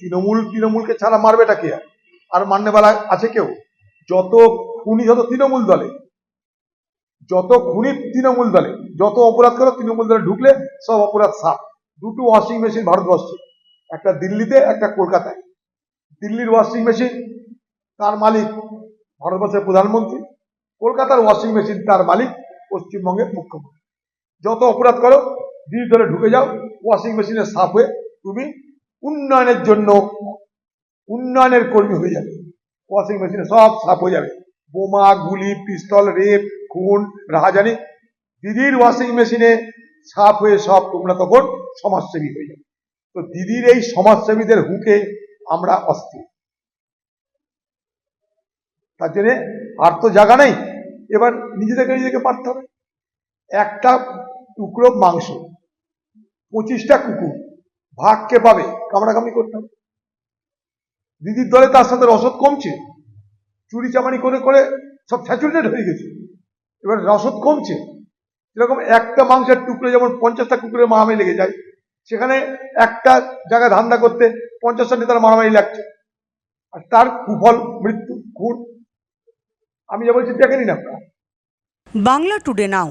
তৃণমূল, তৃণমূলকে ছাড়া মারবেটা কে? আর? মান্যবেলা আছে কেউ? যত খুনি, যত তৃণমূল দলে, যত খুনি তৃণমূল দলে, যত অপরাধ করে তৃণমূল দলে ঢুকলে সব অপরাধ সাপ দুটো ওয়াশিং মেশিন ভারতবর্ষে একটা দিল্লিতে, একটা কলকাতায়। দিল্লির ওয়াশিং মেশিন, তার মালিক ভারতবর্ষের প্রধানমন্ত্রী। কলকাতার ওয়াশিং মেশিন, তার মালিক পশ্চিমবঙ্গের মুখ্যমন্ত্রী। যত অপরাধ করো দিল্লি ধরে ঢুকে যাও, ওয়াশিং মেশিনের সাফ হয়ে তুমি উন্নয়নের জন্য উন্নয়নের কর্মী হয়ে যাবে। ওয়াশিং মেশিনে সব সাফ হয়ে যাবে। বোমা, গুলি, পিস্তল, রেপ, খুন, রাহাজানি, দিদির ওয়াশিং মেশিনে সাফ হয়ে সব তোমরা তখন সমাজসেবী হয়ে যাবে। তো দিদির এই সমাজসেবীদের হুকে আমরা অস্থির। তার জন্য আর তো জায়গা নেই। এবার নিজেদেরকে নিজেকে পারতে হবে। একটা টুকরো মাংস, পঁচিশটা কুকুর ভাগকে পাবে? কামড়াকামড়ি করতাম দিদির দলে তার সাথে রসদ কমছে। চুরি চামারি করে করে সব স্যাচুরেটেড হয়ে গেছে। এবার রসদ কমছে। যেরকম একটা মাংসের টুকরো যেমন পঞ্চাশটা কুকুরের মারামারি লেগে যায়, সেখানে একটা জায়গায় ধান্দা করতে পঞ্চাশটা নেতার মারামারি লাগছে। আর তার কুফল, মৃত্যু, খুন। আমি যা বলছি দেখেনি না বাংলা টুডে নাও।